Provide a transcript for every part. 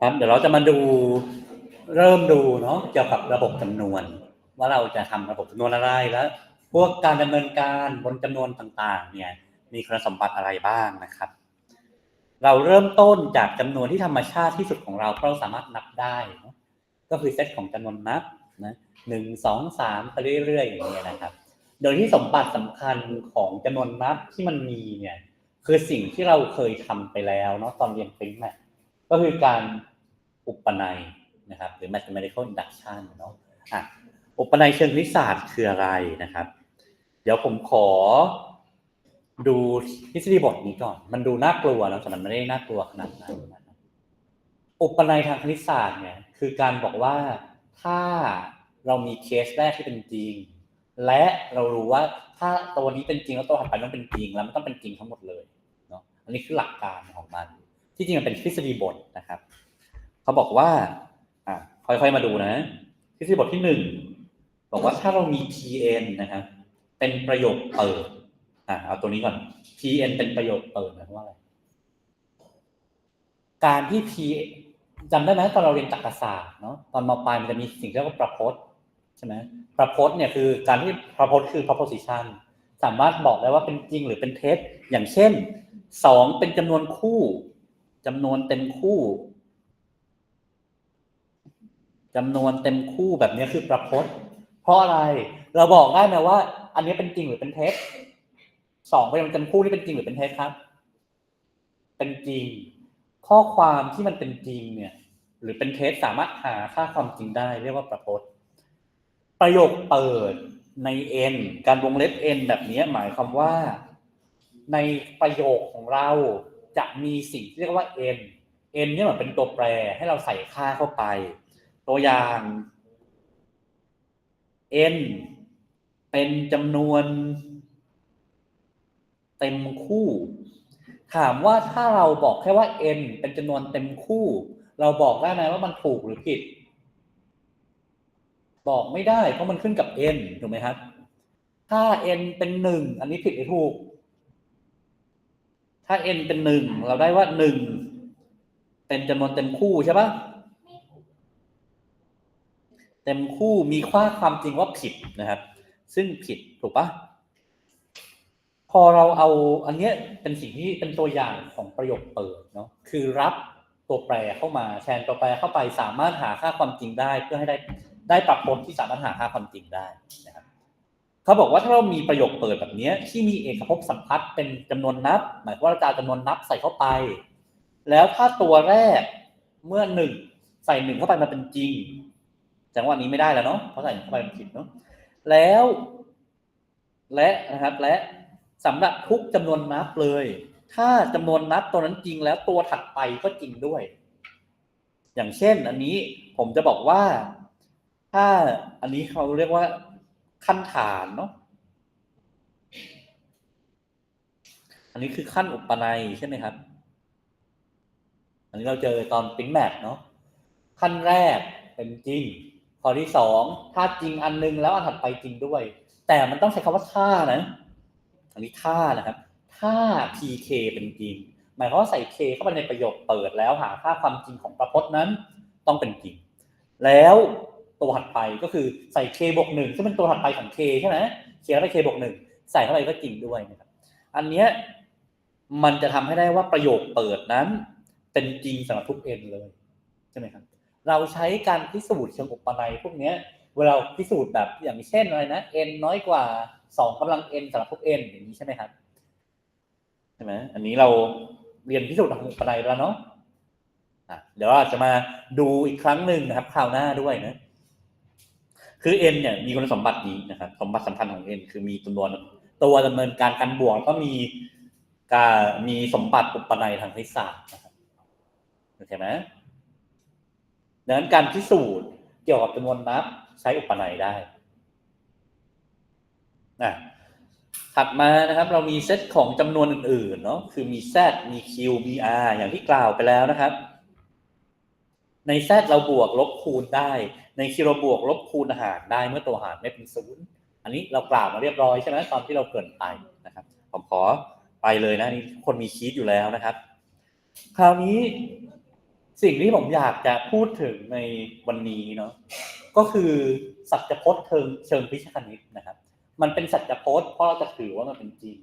ครับเดี๋ยวเราจะมาดูเริ่มดูเนาะเกี่ยวกับระบบจำนวน ว่าเราจะทำระบบจำนวนอะไรแล้ว พวกการดำเนินการบนจำนวนต่างๆ เนี่ยมีคุณสมบัติอะไรบ้างนะครับ เราเริ่มต้นจากจำนวนที่ธรรมชาติที่สุดของเราเพราะเราสามารถนับได้ก็คือเซตของจำนวนนับนะหนึ่งสองสามไปเรื่อยๆอย่างเงี้ยนะครับ โดยที่สมบัติสำคัญของจำนวนนับที่มันมีเนี่ยคือสิ่งที่เราเคยทำไปแล้วเนาะตอนเรียนปริ้นแมท ก็คือการอุปนัยนะครับ หรือ mathematical induction เนาะอะอุปนัยเชิงคณิตศาสตร์คืออะไรนะครับ เดี๋ยวผมขอดูทฤษฎีบทนี้ก่อน มันดูน่ากลัวนะแต่มันไม่ได้น่ากลัวขนาดนั้นอุปนัยทางคณิตศาสตร์เนี่ย คือการบอกว่าถ้าเรามีเคสแรกที่เป็นจริง และเรารู้ว่าถ้าตัวนี้เป็นจริงแล้วตัวถัดไปต้องเป็นจริงแล้วมันต้องเป็นจริงทั้งหมดเลยเนาะอันนี้คือหลักการของมัน ที่จริงมันเป็นทฤษฎีบทนะครับเขาบอกว่าอะค่อยๆมาดูนะ ทฤษฎีบทที่หนึ่งบอกว่าถ้าเรามี Pn นะครับ เป็นประโยคเปิดอะเอาตัวนี้ก่อน Pn เป็นประโยคเปิดหมายความว่าอะไรการที่ P จำได้ไหมตอนเราเรียนจักรศาสตร์เนาะตอนมปลายมันจะมีสิ่งที่เรียกว่าประพจน์ใช่ไหมประพจน์เนี่ยคือการที่ประพจน์คือ proposition สามารถบอกได้ว่าเป็นจริงหรือเป็นเท็จอย่างเช่นสองเป็นจำนวนคู่ จำนวนเต็มคู่จำนวนเต็มคู่แบบนี้คือประพจน์ เพราะอะไร เราบอกได้ไหมว่า อันนี้เป็นจริงหรือเป็นเท็จสองเป็นจำนวนเต็มคู่นี่เป็นจริงหรือเป็นเท็จครับ เป็นจริง ข้อความที่มันเป็นจริงเนี่ย หรือเป็นเท็จสามารถหาค่าความจริงได้ เรียกว่าประพจน์ ประโยคเปิดใน n การวงเล็บ n แบบนี้หมายความว่า ในประโยคของเรา จะมีสิ่งที่เรียกว่า n n เนี่ยเหมือนเป็นตัวแปรให้เราใส่ค่าเข้าไป ตัวอย่าง n เป็นจำนวน เต็มคู่ ถามว่าถ้าเราบอกแค่ว่า n เป็นจำนวนเต็มคู่ เราบอกได้ไหมว่ามันถูกหรือผิด บอกไม่ได้เพราะมันขึ้นกับ n ถูกไหมครับ ถ้า n เป็นหนึ่งอันนี้ผิดหรือถูก ถ้า n เป็นหนึ่งเราได้ว่าหนึ่งเป็นจำนวนเต็มคู่ใช่ปะเต็มคู่มีค่าความจริงว่าผิดนะครับ ซึ่งผิดถูกปะพอเราเอาอันเนี้ยเป็นสิ่งที่เป็นตัวอย่างของประโยคเปิดเนาะคือรับตัวแปรเข้ามาแทนตัวแปรเข้าไปสามารถหาค่าความจริงได้ เพื่อให้ได้ได้ปรับพจน์ที่สามารถหาค่าความจริงได้นะครับ เขาบอกว่าถ้าเรามีประโยคเปิดแบบนี้ที่มีเอกภพสัมพัทธ์เป็นจำนวนนับ หมายความว่าเราจะจำนวนนับใส่เข้าไป แล้วถ้าตัวแรกเมื่อหนึ่งใส่หนึ่งเข้าไปมันเป็นจริงจังหวะนี้ไม่ได้แล้วเนาะเพราะใส่เข้าไปมันผิดเนาะแล้ว และนะครับ และสำหรับทุกจำนวนนับเลย ถ้าจำนวนนับตัวนั้นจริงแล้วตัวถัดไปก็จริงด้วย อย่างเช่น อันนี้ผมจะบอกว่า ถ้าอันนี้เขาเรียกว่า ขั้นฐานเนาะอันนี้คือขั้นอุปนัยใช่ไหมครับ อันนี้เราเจอตอนปิ้งแมทเนาะขั้นแรกเป็นจริงข้อที่สองถ้าจริงอันนึงแล้วอันถัดไปจริงด้วย แต่มันต้องใช้คำว่าถ้านะ อันนี้ถ้านะครับ ถ้า pk เป็นจริง หมายความว่าใส่ k เข้าไปในประโยคเปิดแล้วหาค่าความจริงของประพจน์นั้น ต้องเป็นจริง แล้ว ตัวถัดไปก็คือใส่ k บวกหนึ่งซึ่งเป็นตัวถัดไปของ k ใช่ไหม k แล้วไป k บวกหนึ่งใส่เข้าไปก็จริงด้วยนะครับอันเนี้ยมันจะทำให้ได้ว่าประโยคเปิดนั้น เป็นจริงสำหรับทุก n เลยใช่ไหมครับเราใช้การพิสูจน์เชิงอุปนัยพวกเนี้ยเวลาพิสูจน์แบบอย่างเช่นอะไรนะ n น้อยกว่าสองกำลัง n สำหรับทุก n อย่างนี้ใช่ไหมครับใช่ไหมอันนี้เราเรียนพิสูจน์ทางอุปนัยแล้วเนาะอะเดี๋ยวเราจะมาดูอีกครั้งหนึ่งนะครับคราวหน้าด้วยนะ คือ n เนี่ยมีคุณสมบัตินี้นะครับ สมบัติสำคัญของ n คือมีจำนวนตัวดำเนินการการบวกแล้วก็มีการมีสมบัติอุปนัยทางคณิตศาสตร์นะครับโอเคไหมดังนั้นการพิสูจน์เกี่ยวกับจำนวนนับใช้อุปนัยได้นะถัดมานะครับเรามีเซตของจำนวนอื่นๆเนาะคือมี z มี q มี r อย่างที่กล่าวไปแล้วนะครับ ใน z เราบวกลบคูณได้ ใน q เรบวกลบคูณหารได้เมื่อตัวหารไม่เป็นศูนย์อันนี้เรากล่าวมาเรียบร้อยใช่ไหมตอนที่เราเกินไปนะครับ ผมขอไปเลยนะนี่คนมีคีดอยู่แล้วนะครับ คราวนี้สิ่งที่ผมอยากจะพูดถึงในวันนี้เนาะก็คือสัจพจน์เชิงเชิงวิชคณิตนะครับ มันเป็นสัจพจน์เพราะเราจะถือว่ามันเป็นจริง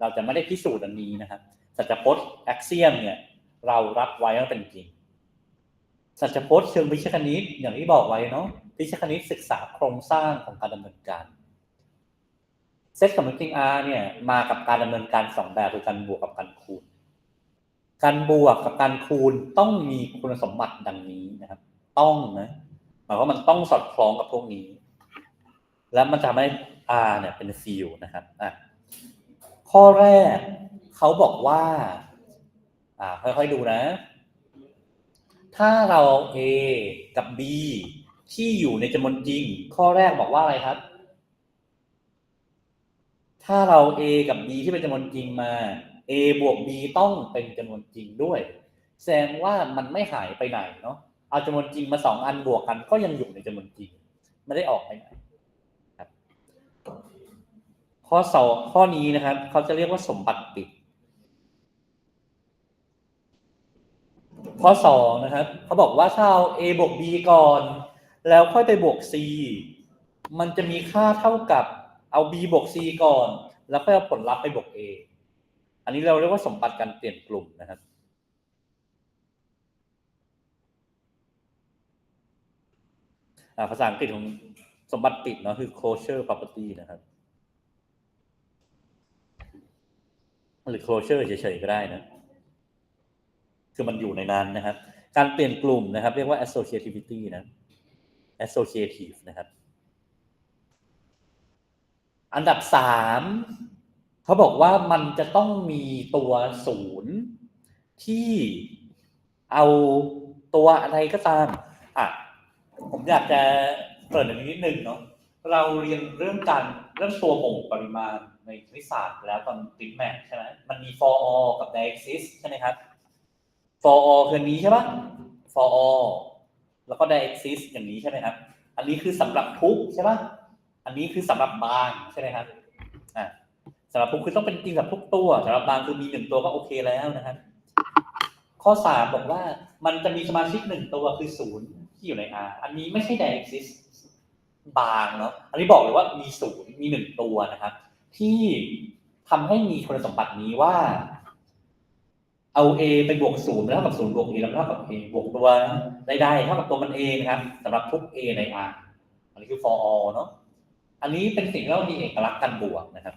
เราจะไม่ได้พิสูจน์อันนี้นะครับสัจพจน์แอคเซียมเนี่ย เรารับไว้ว่าเป็นจริง สัจพจน์เชิงวิชาคณิตอย่างที่บอกไว้เนาะวิชาคณิตศึกษาโครงสร้างของการดำเนินการเซตของ Meeting R เนี่ยมากับการดำเนินการสองแบบคือการบวกกับการคูณ การบวกกับการคูณต้องมีคุณสมบัติดังนี้นะครับ ต้องนะหมายว่ามันต้องสอดคล้องกับพวกนี้ แล้วมันจะทำให้ R เนี่ยเป็นฟิลนะครับอะข้อแรกเขาบอกว่า อ่าค่อยๆดูนะ ถ้าเรา A กับ B ที่อยู่ในจำนวนจริง ข้อแรกบอกว่าอะไรครับ ถ้าเรา A กับ B ที่เป็นจำนวนจริงมา A บวก B ต้องเป็นจำนวนจริงด้วย แสดงว่ามันไม่หายไปไหนเนาะเอาจำนวนจริงมาสองอันบวกกันก็ยังอยู่ในจำนวนจริง ไม่ได้ออกไปไหนครับข้อสองข้อนี้นะครับ เขาจะเรียกว่าสมบัติปิด ข้อสองนะครับเขาบอกว่าถ้าเอา A บวก B ก่อน แล้วค่อยไปบวก C มันจะมีค่าเท่ากับเอา B บวก C ก่อน แล้วค่อยเอาผลลัพธ์ไปบวก A อันนี้เราเรียกว่าสมบัติการเปลี่ยนกลุ่มนะครับ ภาษาอังกฤษของสมบัติปิดเนาะคือ closure property นะครับ หรือ closure เฉยๆก็ได้นะ คือมันอยู่ในนั้นนะครับ การเปลี่ยนกลุ่มนะครับ เรียกว่า associativity นะ associative นะครับ อันดับสามเขาบอกว่ามันจะต้องมีตัวศูนย์ที่เอาตัวอะไรก็ตามอะผมอยากจะเปิดอันนี้นิดนึงเนาะเราเรียนเรื่องการเรื่องตัวบ่งปริมาณในคณิตศาสตร์แล้วตอนติดแมทใช่ไหมมันมี for all กับ diaxis ใช่ไหมครับ for all คืออันนี้ใช่ปะ for all แล้วก็ diaxis อย่างนี้ใช่ไหมครับ อันนี้คือสำหรับทุกใช่ปะอันนี้คือสำหรับบางใช่ไหมครับอ่าสำหรับทุกคือต้องเป็นจริงกับทุกตัวสำหรับบางคือมีหนึ่งตัวก็โอเคแล้วนะครับ ข้อสามบอกว่ามันจะมีสมาชิกหนึ่งตัวคือศูนย์ที่อยู่ใน R อันนี้ไม่ใช่ diaxis บางเนาะอันนี้บอกเลยว่ามีศูนย์มีหนึ่งตัวนะครับ ที่ทำให้มีคุณสมบัตินี้ว่า เอา A ไปบวกศูนย์แล้วเท่ากับศูนย์บวก A แล้วเท่ากับ A บวกตัวได้ๆเท่ากับตัวมันเองนะครับสำหรับทุก A ใน R อันนี้คือ for all เนาะอันนี้เป็นสิ่งที่เรามีเอกลักษณ์การบวกนะครับ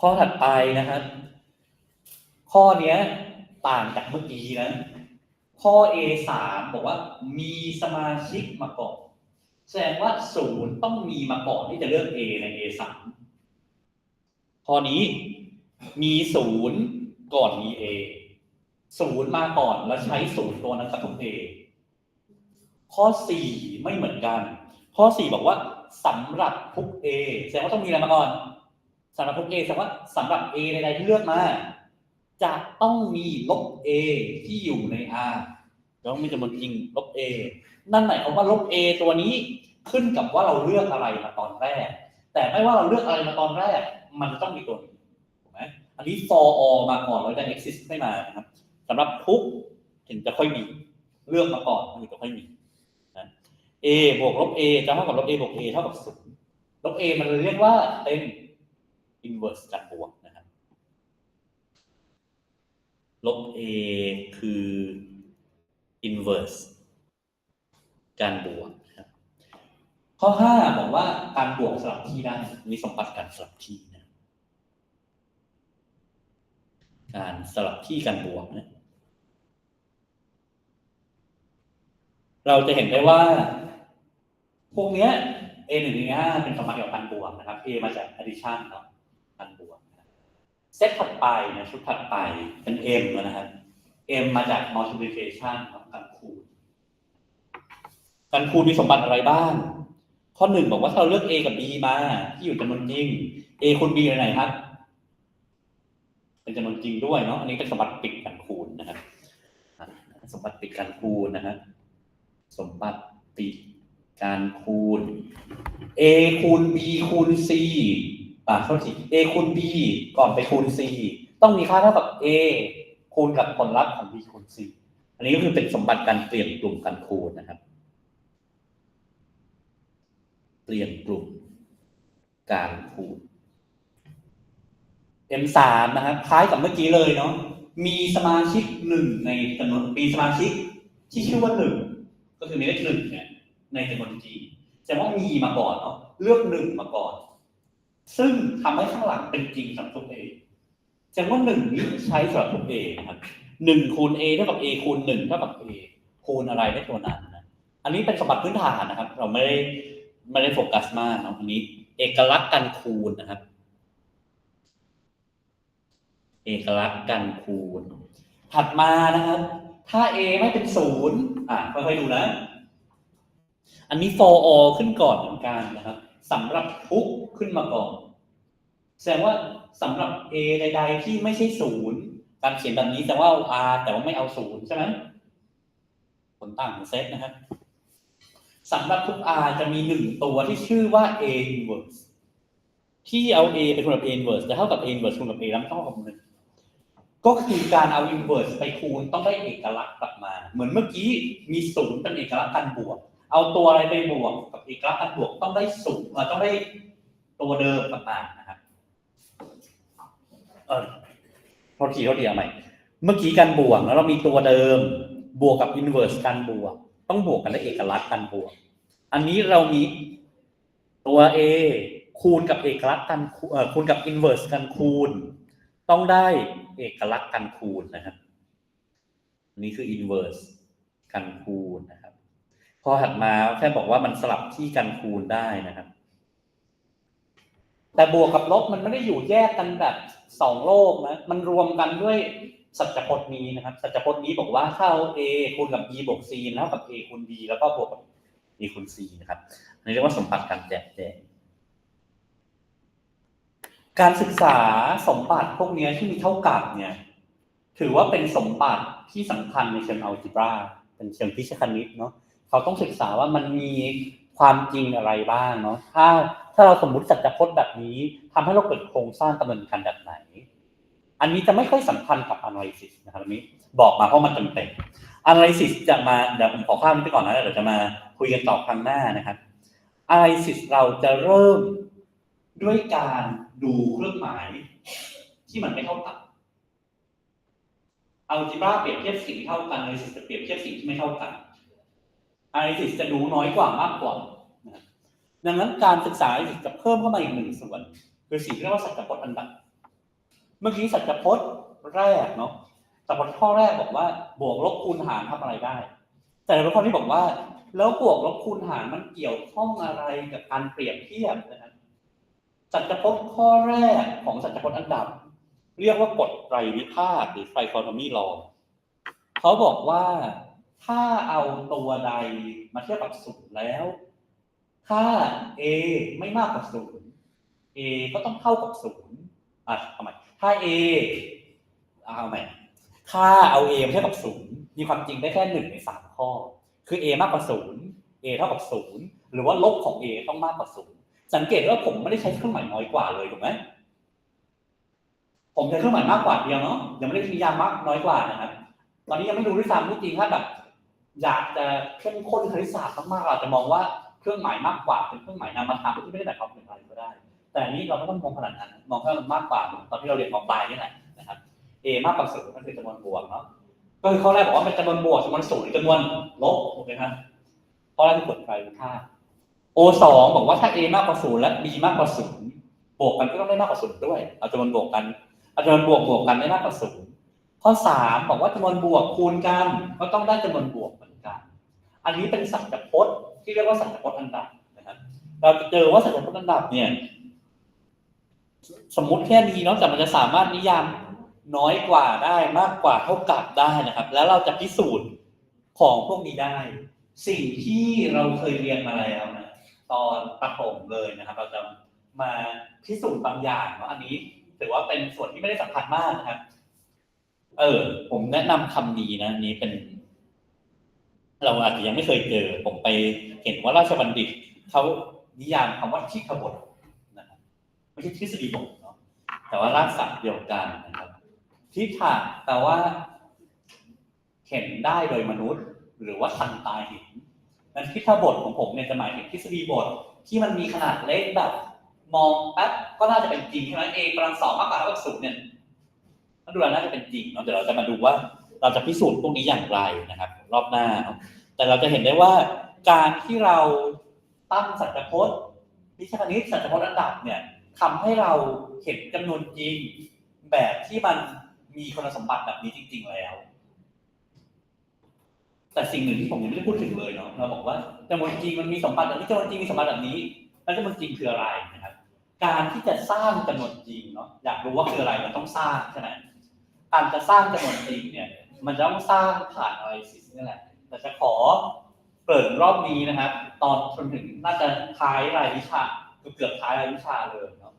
ข้อถัดไปนะครับ ข้อเนี้ยต่างจากเมื่อกี้นะ ข้อ A สามบอกว่ามีสมาชิกมาก่อนแสดงว่าศูนย์ต้องมีมาก่อนที่จะเลือก A ใน A สาม ข้อนี้มีศูนย์ก่อนมี A ศูนย์มาก่อนแล้วใช้ศูนย์ตัวนั้นกับทุก A ข้อสี่ไม่เหมือนกัน ข้อสี่บอกว่าสำหรับทุก A แสดงว่าต้องมีอะไรมาก่อนสำหรับทุก A แสดงว่าสำหรับ A ใดๆที่เลือกมา จะต้องมีลบ A ที่อยู่ใน R แล้วมีจำนวนจริงลบ A นั่นหมายความว่าลบ A ตัวนี้ขึ้นกับว่าเราเลือกอะไรมาตอนแรก แต่ไม่ว่าเราเลือกอะไรมาตอนแรก มันจะต้องมีตัวนี้ถูกไหมอันนี้ for all มาก่อนแล้วจะ exist ไม่มานะครับสำหรับทุกถึงจะค่อยมีเลือกมาก่อนถึงจะค่อยมีนะ A บวกลบ A จะเท่ากับลบ A บวก A เท่ากับศูนย์ลบ A มันเรียกว่าเป็น inverse การบวกนะครับลบ A คือ inverse การบวกข้อห้าบอกว่าการบวกสลับที่ได้มีสมบัติการสลับที่นะ การสลับที่การบวกนะเราจะเห็นได้ว่า พวกเนี้ย A หนึ่ง A ห้าเป็นสมบัติเกี่ยวกับการบวกนะครับ A มาจาก addition เนาะการบวกเซตถัดไปนะชุดถัดไปเป็น M นะครับ M มาจาก multiplication ครับการคูณการคูณมีสมบัติอะไรบ้าง ข้อหนึ่งบอกว่าถ้าเราเลือก A กับ B มา ที่อยู่จำนวนจริง A คูณ B อยู่ไหนครับ เป็นจำนวนจริงด้วยเนาะอันนี้เป็นสมบัติปิดการคูณนะครับสมบัติปิดการคูณนะฮะสมบัติปิดการคูณ A คูณ B คูณ C อ่าโทษที A คูณ B ก่อนไปคูณ C ต้องมีค่าเท่ากับ a คูณกับผลลัพธ์ของ b คูณ c อันนี้ก็คือเป็นสมบัติการเปลี่ยนกลุ่มการคูณนะครับ เปลี่ยนกลุ่มการคูณ M3 นะครับคล้ายกับเมื่อกี้เลยเนาะมีสมาชิกหนึ่งในจำนวนมีสมาชิกที่ชื่อว่าหนึ่งก็คือมีเลขหนึ่งเนี่ยในจำนวน G แสดงว่ามีมาก่อนเนาะเลือกหนึ่งมาก่อน ซึ่งทำให้ข้างหลังเป็นจริงสำหรับตัวเอแสดงว่าหนึ่งนี้ใช้สำหรับตัวเอนะครับหนึ่งคูณ a เท่ากับ a คูณหนึ่งเท่ากับ a คูณอะไรได้ตัวนั้นนะอันนี้เป็นสมบัติพื้นฐานนะครับ เราไม่ได้ไม่ได้โฟกัสมากเนาะอันนี้ เอกลักษณ์การคูณนะครับ เอกลักษณ์การคูณ ถัดมานะครับ ถ้า a ไม่เป็นศูนย์อะค่อยๆดูนะ อันนี้ for all ขึ้นก่อนเหมือนกันนะครับสำหรับทุกขึ้นมาก่อน แสดงว่าสำหรับ a ใด ๆ ที่ไม่ใช่ศูนย์การเขียนแบบนี้แสดงว่าเอา r แต่ว่าไม่เอาศูนย์ใช่ไหมผลต่างของเซตนะครับสำหรับทุก r จะมีหนึ่งตัวที่ชื่อว่า a inverse ที่เอา a ไปคูณกับ a inverse จะเท่ากับ a inverse คูณกับ a แล้วมันเท่ากับหนึ่ง ก็คือการเอา inverse ไปคูณต้องได้เอกลักษณ์กลับมา เหมือนเมื่อกี้มีศูนย์เป็นเอกลักษณ์การบวก เอาตัวอะไรไปบวกกับเอกลักษณ์การบวกต้องได้ศูนย์เออต้องได้ตัวเดิมกลับมานะครับเออโทษทีโทษทีเอาใหม่เมื่อกี้การบวกแล้วเรามีตัวเดิมบวกกับ inverse การบวก ต้องบวกกันได้เอกลักษณ์การบวก อันนี้เรามีตัว a คูณกับเอกลักษณ์การคูเออคูณกับ inverse การคูณ ต้องได้เอกลักษณ์การคูณนะครับนนี้คือ inverse การคูณนะครับ พอถัดมาแค่บอกว่ามันสลับที่การคูณได้นะครับ แต่บวกกับลบมันไม่ได้อยู่แยกกันแบบสองโลกนะ มันรวมกันด้วยสัจพจน์นี้นะครับ สัจพจน์นี้บอกว่าถ้าเอา a คูณกับ b บวก c แล้วกับ a คูณ b แล้วก็บวกกับ a คูณ c นะครับนนี้เรียกว่าสมบัติการแจกแจง การศึกษาสมบัติพวกนี้ที่มีเท่ากับเนี่ย ถือว่าเป็นสมบัติที่สำคัญในเชิงอัลจิบราเป็นเชิงพิชคณิตเนาะเขาต้องศึกษาว่ามันมีความจริงอะไรบ้างเนาะถ้าถ้าเราสมมุติสัจพจน์แบบนี้ทำให้เราเกิดโครงสร้างกระบวนการแบบไหน อันนี้จะไม่ค่อยสำคัญกับ analysis นะครับนี้บอกมาเพราะมันจำเป็น analysis จะมาเดี๋ยวผมขอข้ามไปก่อนนะเดี๋ยวจะมาคุยกันต่อครั้งหน้านะครับ analysis เราจะเริ่ม ด้วยการดูเครื่องหมายที่มันไม่เท่ากัน algebra เปรียบเทียบสิ่งที่เท่ากัน analysis จะเปรียบเทียบสิ่งที่ไม่เท่ากัน analysis จะดูน้อยกว่ามากกว่า ดังนั้นการศึกษา analysis จะเพิ่มเข้ามาอีกหนึ่งส่วน คือสิ่งที่เรียกว่าสัจพจน์อันดับ เมื่อกี้สัจพจน์แรกเนาะสัจพจน์ข้อแรกบอกว่า บวกลบคูณหารทำอะไรได้ แต่ในข้อที่บอกว่า แล้วบวกลบคูณหารมันเกี่ยวข้องอะไรกับการเปรียบเทียบนะครับ สัจพจน์ข้อแรกของสัจพจน์อันดับ เรียกว่ากฎไตรวิพากษ์หรือไตรคอโนมีลอเขาบอกว่าถ้าเอาตัวใดมาเทียบกับศูนย์แล้ว ถ้า a ไม่มากกว่าศูนย์ a ก็ต้องเท่ากับศูนย์อะทำไมถ้า a เอาใหม่ถ้าเอา a มาเทียบกับศูนย์มีความจริงได้แค่หนึ่งในสามข้อ คือ a มากกว่าศูนย์ a เท่ากับศูนย์หรือว่าลบของ a ต้องมากกว่าศูนย์ สังเกตว่าผมไม่ได้ใช้เครื่องหมายน้อยกว่าเลยถูกไหมผมใช้เครื่องหมายมากกว่าเดียวเนาะยังไม่ได้นิยามมากน้อยกว่านะครับตอนนี้ยังไม่รู้ด้วยซ้ำจริงถ้าแบบอยากจะเข้มข้นคณิตศาสตร์มากๆเราจะมองว่าเครื่องหมายมากกว่าเป็นเครื่องหมายนามธรรมที่ไม่ได้หมายความถึงอะไรก็ได้ แต่อันนี้เราไม่ต้องมองขนาดนั้นมองแค่มันมากกว่าตอนที่เราเรียนมปลายนี่แหละนะครับ a มากกว่าศูนย์ก็คือจำนวนบวกเนาะก็คือข้อแรกบอกว่าเป็นจำนวนบวกจำนวนศูนย์หรือจำนวนลบถูกไหมครับข้อแรกคือกฎไตรวิพา กษ์ O สองบอกว่าถ้า A มากกว่าศูนย์และ B มากกว่าศูนย์บวกกันก็ต้องได้มากกว่าศูนย์ด้วย เอาจำนวนบวกกัน เอาจำนวนบวกบวกกันได้มากกว่าศูนย์ข้อสามบอกว่าจำนวนบวกคูณกันก็ต้องได้จำนวนบวกเหมือนกัน อันนี้เป็นสัจพจน์ที่เรียกว่าสัจพจน์อันดับนะครับ เราจะเจอว่าสัจพจน์อันดับเนี่ย สมมุติแค่นี้เนาะแต่มันจะสามารถนิยามน้อยกว่าได้มากกว่าเท่ากับได้นะครับ แล้วเราจะพิสูจน์ของพวกนี้ได้ สิ่งที่เราเคยเรียนมาแล้วนะ ตอนประถมเลยนะครับ เราจะมาพิสูจน์บางอย่างเนาะอันนี้ถือว่าเป็นส่วนที่ไม่ได้สำคัญมากนะครับ เออ ผมแนะนำคำนี้นะนี้เป็น เราอาจจะยังไม่เคยเจอ ผมไปเห็นว่าราชบัณฑิตเขานิยามคำว่าทิขบทนะครับไม่ใช่ทฤษฎีบทเนาะแต่ว่ารากศัพท์เดียวกันนะครับทิฏฐะแปลว่า เห็นได้โดยมนุษย์ หรือว่าทันตาเห็น นั้นทิฏฐบทของผมเนี่ยจะหมายถึงทฤษฎีบทที่มันมีขนาดเล็กแบบมองแป๊บก็น่าจะเป็นจริงใช่ไหมเอกำลังสองมากกว่าเท่ากับศูนย์เนี่ยถ้าดูแล้วน่าจะเป็นจริงเนาะเดี๋ยวเราจะมาดูว่าเราจะพิสูจน์พวกนี้อย่างไรนะครับ รอบหน้าเนาะแต่เราจะเห็นได้ว่าการที่เราตั้งสัจพจน์วิชาคณิตสัจพจน์ระดับเนี่ยทำให้เราเห็นจำนวนจริงแบบที่มันมีคุณสมบัติแบบนี้จริง ๆ แล้ว แต่สิ่งหนึ่งที่ผมยังไม่ได้พูดถึงเลยเนาะเราบอกว่าจำนวนจริงมันมีสมบัติแบบนี้จำนวนจริงมีสมบัติแบบนี้ แล้วจำนวนจริงคืออะไรนะครับ การที่จะสร้างจำนวนจริงเนาะอยากรู้ว่าคืออะไรมันต้องสร้างใช่ไหมการจะสร้างจำนวนจริงเนี่ย มันจะต้องสร้างผ่าน analysis นี่แหละแต่จะขอเปิดรอบนี้นะครับ ตอนจนถึงน่าจะท้ายรายวิชาเกือบท้ายรายวิชาเลยเนาะ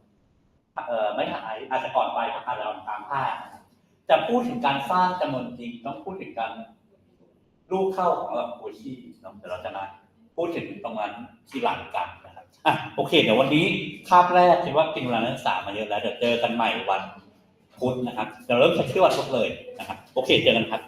เอ่อไม่ท้ายอาจจะก่อนไปอาจจะตามภาคจะพูดถึงการสร้างจำนวนจริง ต้องพูดถึงการ ลูกเข้าของแบบโคชีเนาะเดี๋ยวเราจะมาพูดถึงตรงนั้นทีหลังกันนะครับอะโอเค เดี๋ยววันนี้คาบแรกคิดว่ากินเวลานักศึกษามาเยอะแล้วเดี๋ยวเจอกันใหม่วันพุธนะครับเดี๋ยวเริ่มจากชื่อวันพุธเลยนะครับโอเคเจอกันครับ